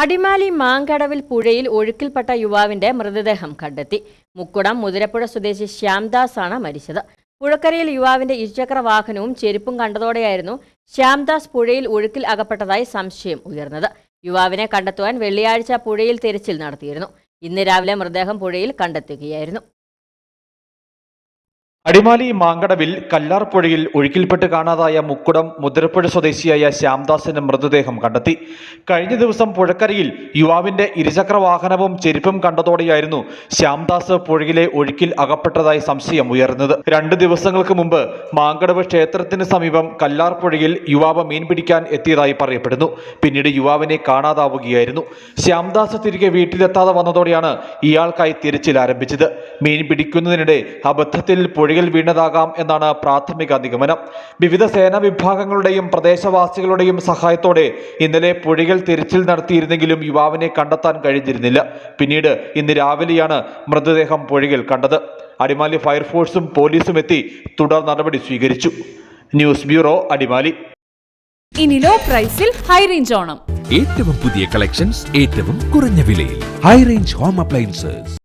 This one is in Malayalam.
അടിമാലി മാങ്കടവിൽ പുഴയിൽ ഒഴുക്കിൽപ്പെട്ട യുവാവിന്റെ മൃതദേഹം കണ്ടെത്തി. മുക്കുടം മുതിരപ്പുഴ സ്വദേശി ശ്യാംദാസ് ആണ് മരിച്ചത്. പുഴക്കരയിൽ യുവാവിന്റെ ഇരുചക്ര വാഹനവും ചെരുപ്പും കണ്ടതോടെയായിരുന്നു ശ്യാംദാസ് പുഴയിൽ ഒഴുക്കിൽ അകപ്പെട്ടതായി സംശയം ഉയർന്നത്. യുവാവിനെ കണ്ടെത്തുവാൻ വെള്ളിയാഴ്ച പുഴയിൽ തിരച്ചിൽ നടത്തിയിരുന്നു. ഇന്ന് രാവിലെ മൃതദേഹം പുഴയിൽ കണ്ടെത്തുകയായിരുന്നു. അടിമാലി മാങ്കടവിൽ കല്ലാർപ്പുഴയിൽ ഒഴുക്കിൽപ്പെട്ട് കാണാതായ മുക്കുടം മുതിരപ്പുഴ സ്വദേശിയായ ശ്യാംദാസിന്റെ മൃതദേഹം കണ്ടെത്തി. കഴിഞ്ഞ ദിവസം പുഴക്കരയിൽ യുവാവിന്റെ ഇരുചക്ര വാഹനവും ചെരുപ്പും കണ്ടതോടെയായിരുന്നു ശ്യാംദാസ് പുഴയിലെ ഒഴുക്കിൽ അകപ്പെട്ടതായി സംശയം ഉയർന്നത്. രണ്ട് ദിവസങ്ങൾക്ക് മുമ്പ് മാങ്കടവ് ക്ഷേത്രത്തിന് സമീപം കല്ലാർപ്പുഴയിൽ യുവാവ് മീൻ പിടിക്കാൻ എത്തിയതായി പറയപ്പെടുന്നു. പിന്നീട് യുവാവിനെ കാണാതാവുകയായിരുന്നു. ശ്യാംദാസ് തിരികെ വീട്ടിലെത്താതെ വന്നതോടെയാണ് ഇയാൾക്കായി തിരച്ചിൽ ആരംഭിച്ചത്. മീൻ പിടിക്കുന്നതിനിടെ അബദ്ധത്തിൽ പുഴയിൽ വീണതാകാം എന്നാണ് പ്രാഥമിക നിഗമനം. വിവിധ സേനാ വിഭാഗങ്ങളുടെയും പ്രദേശവാസികളുടെയും സഹായത്തോടെ ഇന്നലെ പുഴയിൽ തിരച്ചിൽ നടത്തിയിരുന്നെങ്കിലും യുവാവിനെ കണ്ടെത്താൻ കഴിഞ്ഞിരുന്നില്ല. പിന്നീട് ഇന്ന് രാവിലെയാണ് മൃതദേഹം പുഴയിൽ കണ്ടത്. അടിമാലി ഫയർഫോഴ്സും പോലീസും എത്തി തുടർ നടപടി സ്വീകരിച്ചു. News bureau Adimali. ഇനി ലോ പ്രൈസിൽ ഹൈ റേഞ്ച് ഓണം. ഏറ്റവും പുതിയ കളക്ഷൻസ് ഏറ്റവും കുറഞ്ഞ വിലയിൽ. High range home appliances